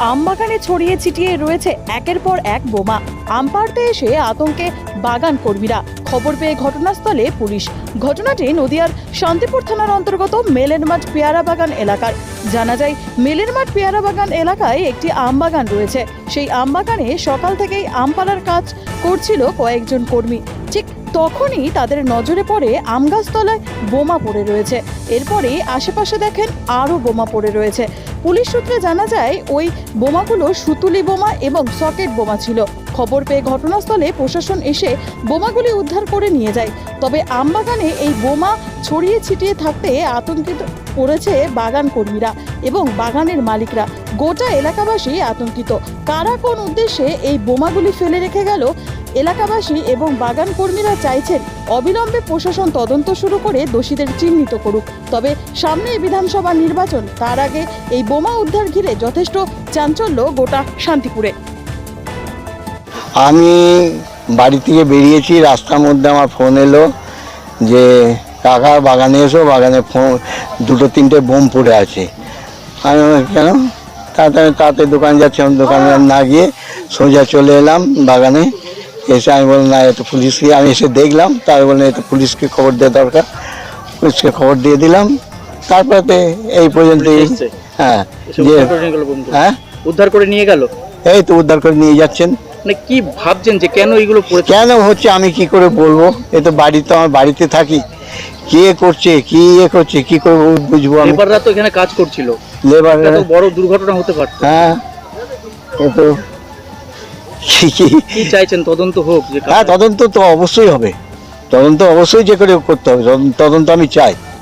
আমবাগানে ছড়িয়ে ছিটিয়ে রয়েছে একের পর এক বোমা। আম পাড়তে এসে আতঙ্কে বাগান কর্মীরা। খবর পেয়ে ঘটনাস্থলে পুলিশ। ঘটনাটি নদিয়ার শান্তিপুর থানার অন্তর্গত মেলেরমাঠ পেয়ারা বাগান এলাকার। জানা যায় মেলেরমাঠ পেয়ারা বাগান এলাকায় একটি আম বাগান রয়েছে। সেই আম বাগানে সকাল থেকেই আম পাড়ার কাজ করছিল কয়েকজন কর্মী। ঠিক তখনই তাদের নজরে পড়ে আম গাছতলায় বোমা পড়ে রয়েছে। এরপরে আশেপাশে দেখেন আরও বোমা পড়ে রয়েছে। পুলিশ সূত্রে জানা যায়, ওই বোমাগুলো সুতুলি বোমা এবং সকেট বোমা ছিল। খবর পেয়ে ঘটনাস্থলে প্রশাসন এসে বোমাগুলি উদ্ধার করে নিয়ে যায়। তবে আমবাগানে এই বোমা ছড়িয়ে ছিটিয়ে থাকতে আতঙ্কিত পড়েছে বাগান কর্মীরা এবং বাগানের মালিকরা। গোটা এলাকাবাসী আতঙ্কিত। কারা কোন উদ্দেশ্যে এই বোমাগুলি ফেলে রেখে গেল? এলাকাবাসী এবং বাগান কর্মীরা চাইছেন অবিলম্বে প্রশাসন তদন্ত শুরু করে দোষীদের চিহ্নিত করুক। তবে সামনে বিধানসভা নির্বাচন, তার আগে এই বোমা উদ্ধার ঘিরে যথেষ্ট চাঞ্চল্য গোটা শান্তিপুরে। আমি বাড়ি থেকে বেরিয়েছি, রাস্তার মধ্যে আমার ফোন এলো যে, কাকা, বাগানে এসো, বাগানে ফোন, দুটো, তিনটে বোম পড়ে আছে। আমি কেন? তাড়াতাড়ি তাড়াতাড়ি দোকান যাচ্ছি আমি দোকানে না গিয়ে সোজা চলে এলাম বাগানে। এসে আমি বললাম না এটা পুলিশকে। আমি এসে দেখলাম তাই বললাম এটা পুলিশকে খবর দেওয়া দরকার। পুলিশকে খবর দিয়ে দিলাম। তারপরে এই পর্যন্ত হ্যাঁ উদ্ধার করে নিয়ে গেল হ্যাঁ? উদ্ধার করে নিয়ে গেল? এই তো উদ্ধার করে নিয়ে যাচ্ছেন। মানে কি ভাবছেন যে কেন এগুলো কেন হচ্ছে আমি কি করে বলব? এ তো বাড়িতে আমার বাড়িতে থাকি। কে করছে কি ইয়ে করছে কি করে বুঝব আমি? তো এখানে কাজ করছিল। লেবার বড় দুর্ঘটনা হতে পারত হ্যাঁ কিন্তু কি চাইছেন? তদন্ত হোক হ্যাঁ তদন্ত তো অবশ্যই হবে। তদন্ত অবশ্যই যে করে করতে হবে। তদন্ত আমি চাই।